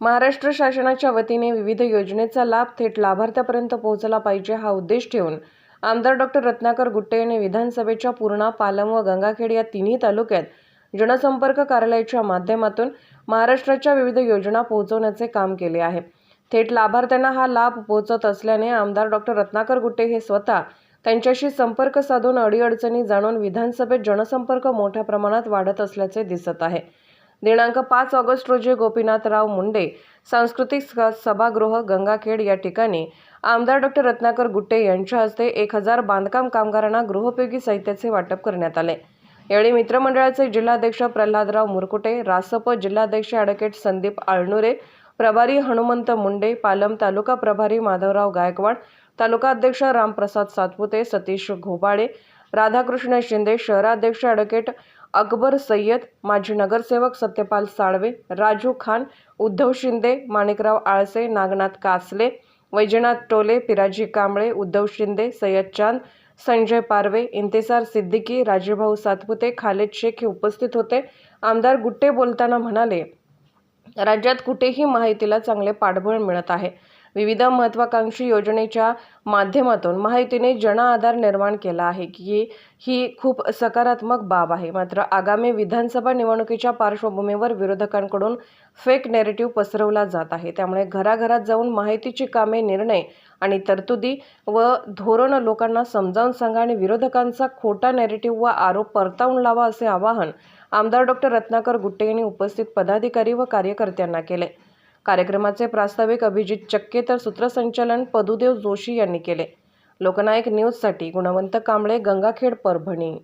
महाराष्ट्र शासनाच्या वतीने विविध योजनेचा लाभ थेट लाभार्थ्यापर्यंत पोहोचला पाहिजे हा उद्देश ठेवून आमदार डॉक्टर रत्नाकर गुट्टे यांनी विधानसभेच्या पूर्णा पालम व गंगाखेड या तिन्ही तालुक्यात जनसंपर्क कार्यालयाच्या माध्यमातून महाराष्ट्राच्या विविध योजना पोहोचवण्याचे काम केले आहे. थेट लाभार्थ्यांना हा लाभ पोहोचत असल्याने आमदार डॉक्टर रत्नाकर गुट्टे हे स्वतः त्यांच्याशी संपर्क साधून अडीअडचणी जाणून विधानसभेत जनसंपर्क मोठ्या प्रमाणात वाढत असल्याचे दिसत आहे. दिनांक पाच ऑगस्ट रोजी गोपीनाथराव मुंडे सांस्कृतिक स- सभागृह गंगाखेड या ठिकाणी आमदार डॉक्टर रत्नाकर गुट्टे यांच्या हस्ते एक हजार बांधकाम कामगारांना गृहोपयोगी साहित्याचे वाटप करण्यात आले. यावेळी मित्रमंडळाचे जिल्हाध्यक्ष प्रल्हादराव मुरकुटे रासप जिल्हाध्यक्ष ॲडव्होकेट संदीप आळनुरे प्रभारी हनुमंत मुंडे पालम तालुका प्रभारी माधवराव गायकवाड तालुका अध्यक्ष रामप्रसाद सातपुते सतीश घोबाळे राधाकृष्ण शिंदे शहराध्यक्ष ॲडव्होकेट अकबर सय्यद माजी नगरसेवक सत्यपाल साळवे राजू खान उद्धव शिंदे माणिकराव आळसे नागनाथ कासले वैजनाथ टोले पिराजी कांबळे उद्धव शिंदे सय्यद चांद संजय पारवे इंतेसार सिद्दीकी राजेभाऊ सातपुते खालेद शेख हे उपस्थित होते. आमदार गुट्टे बोलताना म्हणाले राज्यात कुठेही माहितीला चांगले पाठबळ मिळत आहे. विविध महत्त्वाकांक्षी योजनेच्या माध्यमातून माहितीने जन आधार निर्माण केला आहे की ही खूप सकारात्मक बाब आहे. मात्र आगामी विधानसभा निवडणुकीच्या पार्श्वभूमीवर विरोधकांकडून फेक नेरेटिव्ह पसरवला जात आहे. त्यामुळे घराघरात जाऊन माहितीची कामे निर्णय आणि तरतुदी व धोरण लोकांना समजावून सांगा आणि विरोधकांचा खोटा नेरेटिव्ह व आरोप परतावून लावा असे आवाहन आमदार डॉक्टर रत्नाकर गुट्टे यांनी उपस्थित पदाधिकारी व कार्यकर्त्यांना केले. कार्यक्रमाचे प्रास्ताविक अभिजित चक्के तर सूत्रसंचालन पदुदेव जोशी यांनी केले. लोकनायक न्यूजसाठी गुणवंत कांबळे गंगाखेड परभणी.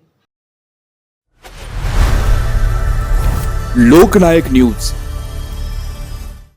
लोकनायक न्यूज.